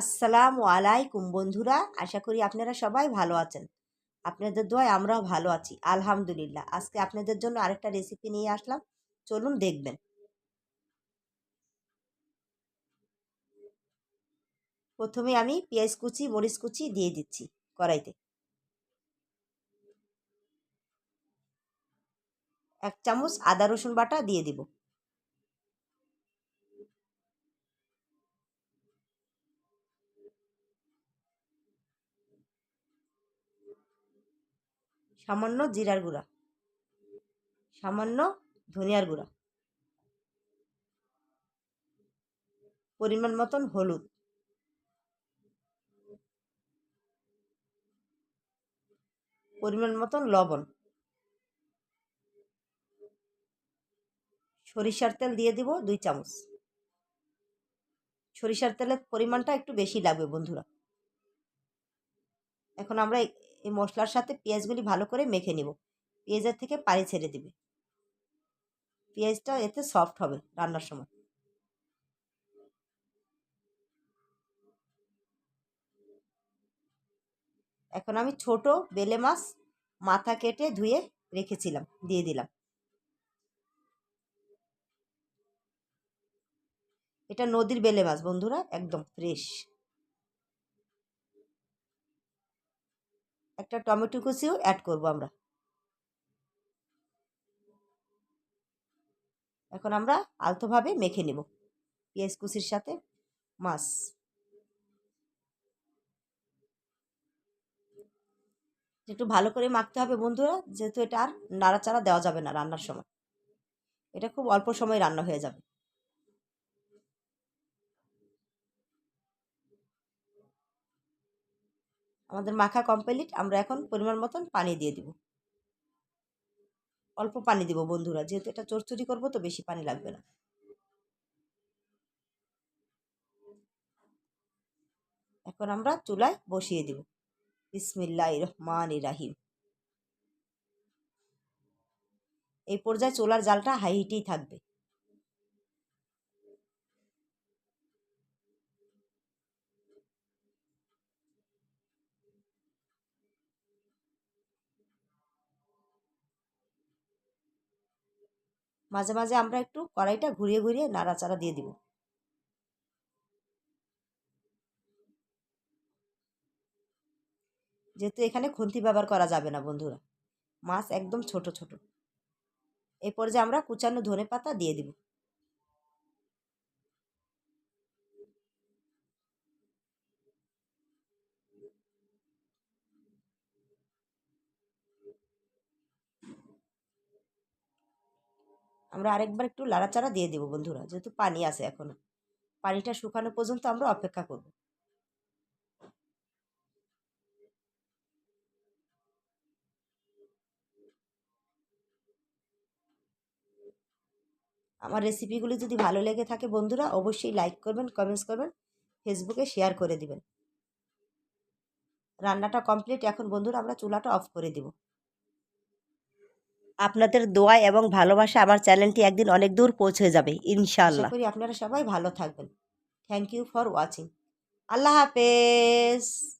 আসসালামু আলাইকুম বন্ধুরা, আশা করি আপনারা সবাই ভালো আছেন। আপনাদের দোয়ায় আমরাও ভালো আছি, আলহামদুলিল্লাহ। আজকে আপনাদের জন্য আরেকটা রেসিপি নিয়ে আসলাম, চলুন দেখবেন। প্রথমে আমি পেঁয়াজ কুচি, মরিচ কুচি দিয়ে দিচ্ছি কড়াইতে। এক চামচ আদা রসুন বাটা দিয়ে দিব। সামান্য জিরার গুঁড়া। সামান্য ধনিয়ার গুঁড়া। পরিমাণ মতন হলুদ। পরিমাণ মতন লবণ। সরিষার তেল দিয়ে দিব দুই চামচ। সরিষার তেলের পরিমাণটা একটু বেশি লাগবে বন্ধুরা। এখন আমরা এই মশলার সাথে পেঁয়াজগুলি ভালো করে মেখে নিব। পেঁয়াজের থেকে পানি ছেড়ে দিবে। পেঁয়াজটা এতে সফট হবে রান্নার সময়। এখন আমি ছোট বেলে মাছ মাথা কেটে ধুয়ে রেখেছিলাম, দিয়ে দিলাম। এটা নদীর বেলে মাছ বন্ধুরা, একদম ফ্রেশ একটা টমেটো কুচিও অ্যাড করব আমরা। এখন আমরা আলতোভাবে মেখে নেব পেঁয়াজ কুচির সাথে মাছ। একটু ভালো করে মাখতে হবে বন্ধুরা, যেহেতু এটা আর নাড়াচাড়া দেওয়া যাবে না রান্নার সময়। এটা খুব অল্প সময় রান্না হয়ে যাবে। আমাদের মাখা কমপ্লিট আমরা এখন পরিমাণ মতন পানি দিয়ে দিব। অল্প পানি দিব বন্ধুরা, যেহেতু এটা চরচুরি করব তো বেশি পানি লাগবে না। এখন আমরা চুলায় বসিয়ে দিব। বিসমিল্লাহ রহমান রাহিম এই পর্যায়ে চুলার জালটা হাই হিটেই থাকবে। মাঝে মাঝে আমরা একটু কড়াইটা ঘুরিয়ে ঘুরিয়ে নাড়াচাড়া দিয়ে দিব। যেহেতু এখানে খুন্তি ব্যবহার করা যাবে না বন্ধুরা, মাছ একদম ছোট ছোট। এরপর যে আমরা কুচানো ধনে পাতা দিয়ে দিব। আমরা আরেকবার একটু লাড়াচাড়া দিয়ে দেবো বন্ধুরা, যেহেতু পানি আছে এখনও পানিটা শুকানো পর্যন্ত আমরা অপেক্ষা করব। আমার রেসিপিগুলি যদি ভালো লেগে থাকে বন্ধুরা, অবশ্যই লাইক করবেন কমেন্টস করবেন ফেসবুকে শেয়ার করে দিবেন। রান্নাটা কমপ্লিট এখন বন্ধুরা আমরা চুলাটা অফ করে দিব। আপনাদের দোয়া এবং ভালোবাসা আমার চ্যানেলটি একদিন অনেক দূর পৌঁছে যাবে ইনশাআল্লাহ। করি আপনারা সবাই ভালো থাকবেন। থ্যাংক ইউ ফর ওয়াচিং আল্লাহ হাফেজ।